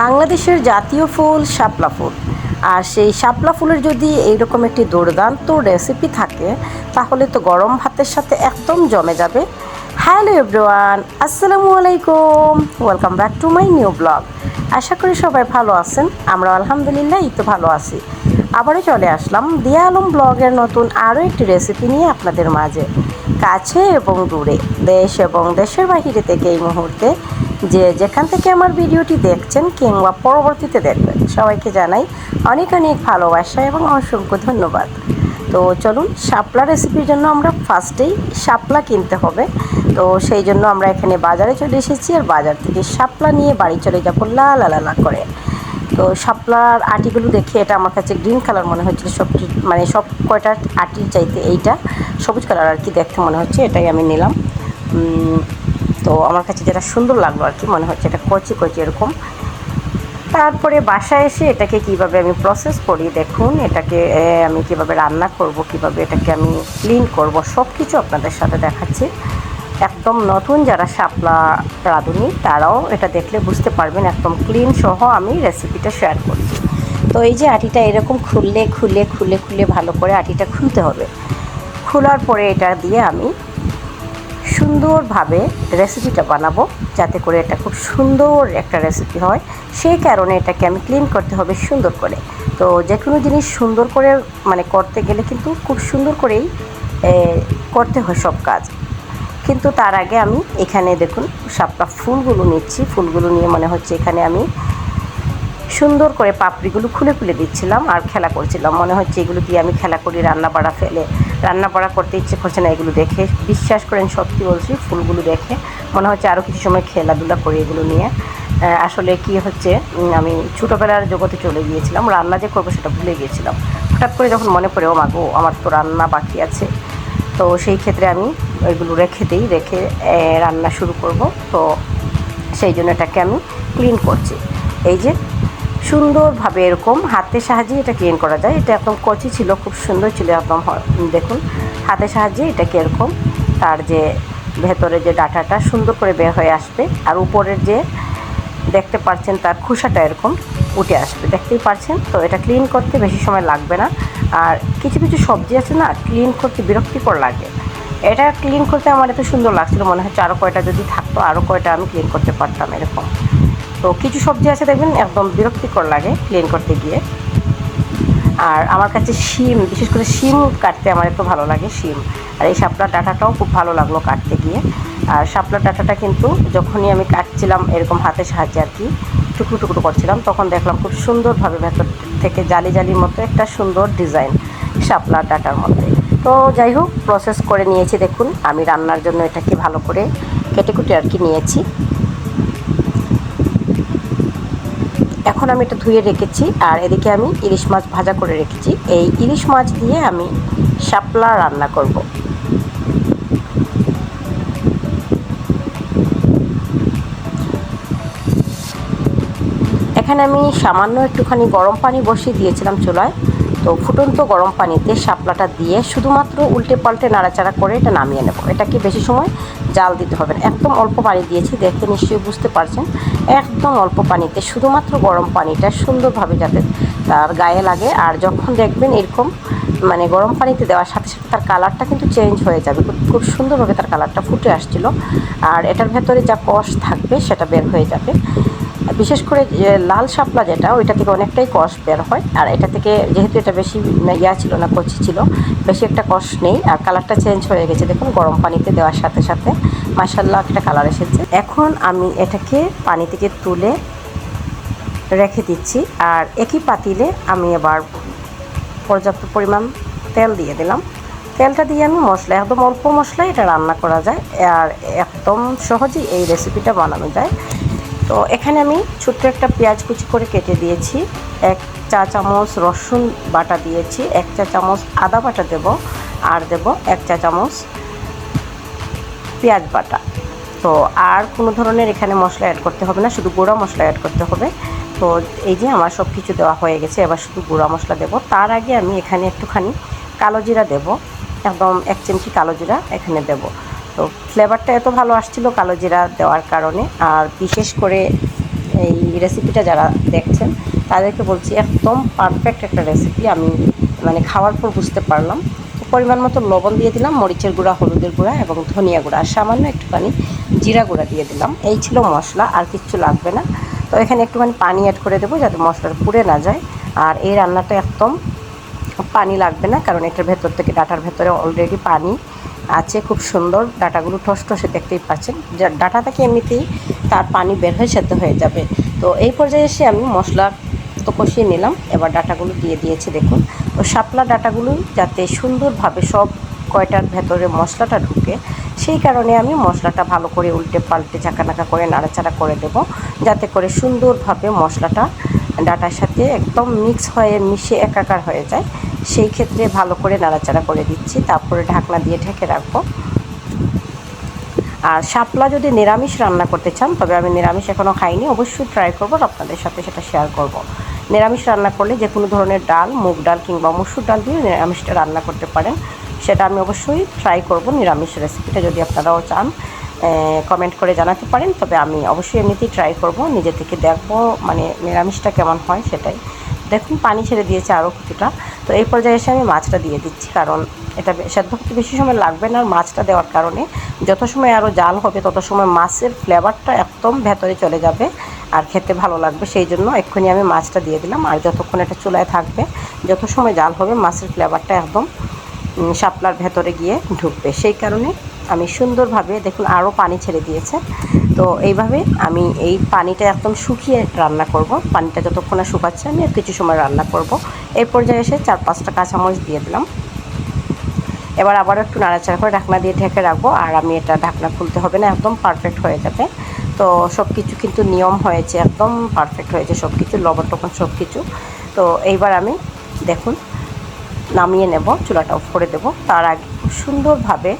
বাংলাদেশের জাতীয় ফুল শাপলা ফুল। আর সেই শাপলা ফুলের যদি এইরকম একটি দুর্দান্ত রেসিপি থাকে, তাহলে তো গরম ভাতের সাথে একদম জমে যাবে। হ্যালো এভরিওয়ান আসসালামু আলাইকুম। Welcome back to my new blog আশা করি সবাই ভালো আছেন আমরা আলহামদুলিল্লাহ এই তো ভালো আছি। আবারও চলে আসলাম দিয়া আলম ব্লগের নতুন আরও একটি রেসিপি নিয়ে আপনাদের মাঝে। কাছে এবং দূরে, দেশ এবং দেশের বাহিরে থেকে এই মুহূর্তে যে যেখান থেকে আমার ভিডিওটি দেখছেন কিংবা পরবর্তীতে দেখবেন, সবাইকে জানাই অনেক অনেক ভালোবাসা এবং অসংখ্য ধন্যবাদ। তো চলুন, শাপলা রেসিপির জন্য আমরা ফার্স্টেই শাপলা কিনতে হবে। তো সেই জন্য আমরা এখানে বাজারে চলে এসেছি আর বাজার থেকে শাপলা নিয়ে বাড়ি চলে যাব লাল লালা করে। তো শাপলার আটিগুলো দেখে এটা আমার কাছে গ্রিন কালার মনে হচ্ছিল সব মানে সব কয়টা আটির চাইতে এইটা সবুজ কালার আর কি দেখতে মনে হচ্ছে, এটাই আমি নিলাম। তো আমার কাছে যেটা সুন্দর লাগল আর কি, মনে হচ্ছে এটা কচি কচি এরকম। তারপরে বাসায় এসে এটাকে কীভাবে আমি প্রসেস করি, দেখুন, এটাকে আমি কীভাবে রান্না করব, কীভাবে এটাকে আমি ক্লিন করব সব কিছু আপনাদের সাথে দেখাচ্ছি। একদম নতুন যারা শাপলা রাঁধুনি, তারাও এটা দেখলে বুঝতে পারবেন, একদম ক্লিন সহ আমি রেসিপিটা শেয়ার করছি। তো এই যে আটিটা এরকম খুললে, খুলে খুলে খুলে ভালো করে আটিটা খুলতে হবে। খোলার পরে এটা দিয়ে আমি সুন্দরভাবে রেসিপিটা বানাবো, যাতে করে এটা খুব সুন্দর একটা রেসিপি হয়। সেই কারণে এটাকে আমি ক্লিন করতে হবে সুন্দর করে। তো যে কোনো জিনিস সুন্দর করে মানে করতে গেলে কিন্তু খুব সুন্দর করেই করতে হয় সব কাজ। কিন্তু তার আগে আমি এখানে দেখুন, সাপটা ফুলগুলো নিচ্ছি। ফুলগুলো নিয়ে মনে হচ্ছে এখানে আমি সুন্দর করে পাপড়িগুলো খুলে খুলে দিচ্ছিলাম আর খেলা করছিলাম। মনে হচ্ছে এগুলো দিয়ে আমি খেলা করি রান্না বাড়া ফেলে। রান্না বাড়া করতে ইচ্ছে করছে না এগুলো দেখে। বিশ্বাস করেন, সত্যি বলছি, ফুলগুলো দেখে মনে হচ্ছে আরও কিছু সময় খেলাধুলা করি এগুলো নিয়ে। আসলে কি হচ্ছে আমি ছোটোবেলার জগতে চলে গিয়েছিলাম, রান্না যে করব সেটা ভুলে গিয়েছিলাম। হঠাৎ করে যখন মনে পড়ে, ও মাগো আমার তো রান্না বাকি আছে। তো সেই ক্ষেত্রে আমি এগুলো রেখে দিই, রেখে রান্না শুরু করব। তো সেই জন্য এটাকে আমি ক্লিন করছি। এই যে সুন্দরভাবে এরকম হাতের সাহায্যে এটা ক্লিন করা যায়। এটা একদম কচি ছিল, খুব সুন্দর ছিল, একদম দেখুন, হাতের সাহায্যে এটাকে এরকম? তার যে ভেতরে যে ডাটাটা সুন্দর করে বের হয়ে আসবে, আর উপরের যে দেখতে পাচ্ছেন তার খোসাটা এরকম উঠে আসবে। দেখতেই পাচ্ছেন তো এটা ক্লিন করতে বেশি সময় লাগবে না। আর কিছু কিছু সবজি আছে না ক্লিন করতে বিরক্তিকর লাগে। এটা ক্লিন করতে আমার এত সুন্দর লাগছিল, মনে হচ্ছে আরও কয়টা যদি থাকতো আরও কয়টা আমি ক্লিন করতে পারতাম এরকম। তো কিছু সবজি আছে দেখবেন, একদম বিরক্তিকর লাগে ক্লিন করতে গিয়ে। আর আমার কাছে শিম, বিশেষ করে শিম কাটতে আমার একটু ভালো লাগে, শিম। আর এই শাপলার ডাঁটাটাও খুব ভালো লাগল কাটতে গিয়ে। আর শাপলার ডাঁটাটা কিন্তু যখনই আমি কাটছিলাম এরকম হাতের সাহায্যে আর কি, টুকরো টুকরো করছিলাম, তখন দেখলাম খুব সুন্দরভাবে ভেতর থেকে জালি জালির মতো একটা সুন্দর ডিজাইন শাপলার ডাঁটার মধ্যে। তো যাই হোক প্রসেস করে নিয়েছি দেখুন, আমি রান্নার জন্য এটাকে ভালো করে কেটে কুটে আর কি নিয়েছি। এখন আমি এটা ধুয়ে রেখেছি, আর এদিকে আমি ইলিশ মাছ ভাজা করে রেখেছি। এই ইলিশ মাছ দিয়ে আমি শাপলা রান্না করব। এখানে আমি সামান্য একটুখানি গরম পানি বসিয়ে দিয়েছিলাম চুলায়। তো ফুটন্ত গরম পানিতে শাপলাটা দিয়ে শুধুমাত্র উল্টে পাল্টে নাড়াচাড়া করে এটা নামিয়ে নেব। এটাকে বেশি সময় জাল দিতে হবে না? একদম অল্প পানি দিয়েছি দেখতে নিশ্চয়ই বুঝতে পারছেন। একদম অল্প পানিতে শুধুমাত্র গরম পানিটা সুন্দরভাবে যাতে তার গায়ে লাগে। আর যখন দেখবেন এরকম মানে গরম পানিতে দেওয়ার সাথে সাথে তার কালারটা কিন্তু চেঞ্জ হয়ে যাবে। খুব সুন্দরভাবে তার কালারটা ফুটে আসছিল। আর এটার ভেতরে যা কষ থাকবে সেটা বের হয়ে যাবে। বিশেষ করে লাল শাপলা যেটা, ওইটা থেকে অনেকটাই কষ বের হয়। আর এটা থেকে যেহেতু এটা বেশি ইয়া ছিল না, কচি ছিল, বেশি একটা কষ নেই। আর কালারটা চেঞ্জ হয়ে গেছে, দেখুন, গরম পানিতে দেওয়ার সাথে সাথে। মাসাল্লাহ একটা কালার এসেছে। এখন আমি এটাকে পানি থেকে তুলে রেখে দিচ্ছি। আর একই পাতিলে আমি এবার পর্যাপ্ত পরিমাণ তেল দিয়ে দিলাম। তেলটা দিয়ে আমি মশলা, একদম অল্প মশলায় এটা রান্না করা যায়। আর একদম সহজেই এই রেসিপিটা বানানো যায়। তো এখানে আমি ছোট্ট একটা পেঁয়াজ কুচি করে কেটে দিয়েছি। এক চা চামচ রসুন বাটা দিয়েছি, এক চা চামচ আদা বাটা দেব, আর দেব এক চা চামচ পেঁয়াজ বাটা। তো আর কোনো ধরনের এখানে মশলা অ্যাড করতে হবে না, শুধু গুঁড়া মশলা অ্যাড করতে হবে। তো এই যে আমার সব কিছু দেওয়া হয়ে গেছে, এবার শুধু গুঁড়া মশলা দেব। তার আগে আমি এখানে একটুখানি কালো জিরা দেব, একদম এক চিমটি কালো জিরা এখানে দেব। তো ফ্লেভারটা এত ভালো আসছিল কালো জিরা দেওয়ার কারণে। আর বিশেষ করে এই রেসিপিটা যারা দেখছেন, তাদেরকে বলছি, একদম পারফেক্ট একটা রেসিপি আমি মানে খাওয়ার পর বুঝতে পারলাম। পরিমাণ মতো লবণ দিয়ে দিলাম, মরিচের গুঁড়া, হলুদের গুঁড়া এবং ধনিয়া গুঁড়া, আর সামান্য একটুখানি জিরা গুঁড়া দিয়ে দিলাম। এই ছিল মশলা, আর কিচ্ছু লাগবে না। তো এখানে একটুখানি পানি অ্যাড করে দেবো যাতে মশলাটা পুড়ে না যায়। আর এই রান্নাটা একদম পানি লাগবে না, কারণ এটার ভেতর থেকে ডাটার ভেতরে অলরেডি পানি আছে, খুব সুন্দর। ডাটাগুলো ঠস ঠসে দেখতেই পাচ্ছেন। যা ডাটা থেকে এমনিতেই তার পানি বের হয়ে সেদ্ধ হয়ে যাবে? তো এই পর্যায়ে এসে আমি মশলা তো কষিয়ে নিলাম। এবার ডাটাগুলো দিয়ে দিয়েছি, দেখুন। তো শাপলা ডাটাগুলো যাতে সুন্দরভাবে সব কয়টার ভেতরে মশলাটা ঢুকে, সেই কারণে আমি মশলাটা ভালো করে উল্টে পাল্টে ঝাঁকানাকা করে নাড়াচাড়া করে দেব। যাতে করে সুন্দরভাবে মশলাটা ডাটার সাথে একদম মিক্স হয়ে, মিশে একাকার হয়ে যায়। সেই ক্ষেত্রে ভালো করে নাড়াচাড়া করে দিচ্ছি, তারপরে ঢাকনা দিয়ে ঢেকে রাখব আর শাপলা যদি নিরামিষ রান্না করতে চান, তবে আমি নিরামিষ এখনও খাইনি, অবশ্যই ট্রাই করব আপনাদের সাথে সেটা শেয়ার করব। নিরামিষ রান্না করলে যে কোনো ধরনের ডাল, মুগ ডাল কিংবা মসুর ডাল দিয়ে নিরামিষটা রান্না করতে পারেন, সেটা আমি অবশ্যই ট্রাই করব নিরামিষ রেসিপিটা যদি আপনারাও চান কমেন্ট করে জানাতে পারেন, তবে আমি অবশ্যই এমনিতেই ট্রাই করব, নিজে থেকে দেখব মানে নিরামিষটা কেমন হয় সেটাই দেখুন, পানি ছেড়ে দিয়েছে আরও কিছুটা। তো এই পর্যায়ে এসে আমি মাছটা দিয়ে দিচ্ছি, কারণ এটা সেদ্ধ হতে বেশি সময় লাগবে না আর মাছটা দেওয়ার কারণে। যত সময় আরও জাল হবে, তত সময় মাছের ফ্লেভারটা একদম ভেতরে চলে যাবে আর খেতে ভালো লাগবে। সেই জন্য এক্ষুনি আমি মাছটা দিয়ে দিলাম। আর যতক্ষণ এটা চুলায় থাকবে, যত সময় জাল হবে, মাছের ফ্লেভারটা একদম শাপলার ভেতরে গিয়ে ঢুকবে। সেই কারণে আমি সুন্দরভাবে, দেখুন আরও পানি ছেড়ে দিয়েছে। তো এইভাবে আমি এই পানিটা একদম শুকিয়ে রান্না করব। পানিটা যতক্ষণ না শুকাচ্ছে আমি আর কিছু সময় রান্না করব। এই পর্যায়ে এসে চার পাঁচটা কাঁচামরিচ দিয়ে দিলাম। এবার আবারও একটু নাড়াচাড়া করে ঢাকনা দিয়ে ঢেকে রাখব। আর আমি এটা ঢাকনা খুলতে হবে না, একদম পারফেক্ট হয়ে যাবে। তো সব কিছু কিন্তু নিয়ম হয়েছে, একদম পারফেক্ট হয়েছে সব কিছু লবণ টবণ সব কিছু তো এইবার আমি দেখুন, নামিয়ে নেব, চুলাটা অফ করে দেব। তার আগে খুব সুন্দরভাবে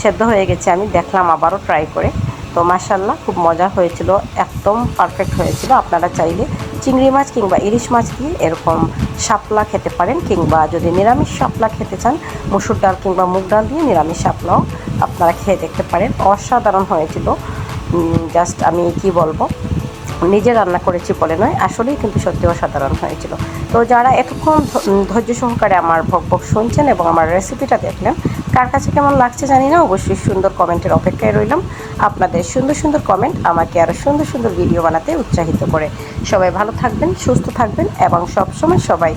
সেদ্ধ হয়ে গেছে। আমি দেখলাম আবারও ট্রাই করে। তো মাসাল্লাহ খুব মজা হয়েছিল, একদম পারফেক্ট হয়েছিল। আপনারা চাইলে চিংড়ি মাছ কিংবা ইলিশ মাছ দিয়ে এরকম শাপলা খেতে পারেন কিংবা যদি নিরামিষ শাপলা খেতে চান, মুসুর ডাল কিংবা মুগ ডাল দিয়ে নিরামিষ শাপলাও আপনারা খেয়ে দেখতে পারেন। অসাধারণ হয়েছিল। জাস্ট আমি কি বলব? নিজে রান্না করেছি বলে নয়, আসলেই কিন্তু সত্যি অসাধারণ হয়েছিল। তো যারা এতক্ষণ ধৈর্য সহকারে আমার ভক শুনছেন এবং আমার রেসিপিটা দেখলেন, কার কাছে কেমন লাগছে জানি না, অবশ্যই সুন্দর কমেন্টের অপেক্ষায় রইলাম। আপনাদের সুন্দর সুন্দর কমেন্ট আমাকে আরও সুন্দর সুন্দর ভিডিও বানাতে উৎসাহিত করে। সবাই ভালো থাকবেন, সুস্থ থাকবেন এবং সবসময় সবাই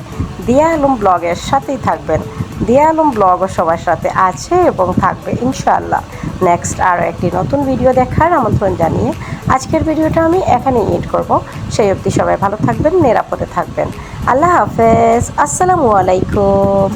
দিয়া আলম ব্লগের সাথেই থাকবেন। দিয়া আলম ব্লগও সবার সাথে আছে এবং থাকবে ইনশাআল্লাহ। নেক্সট আরও একটি নতুন ভিডিও দেখার আমন্ত্রণ জানিয়ে আজকের ভিডিওটা আমি এখানেই এড করব। সেই অবধি সবাই ভালো থাকবেন, নিরাপদে থাকবেন। আল্লাহ হাফেজ, আসসালামু আলাইকুম।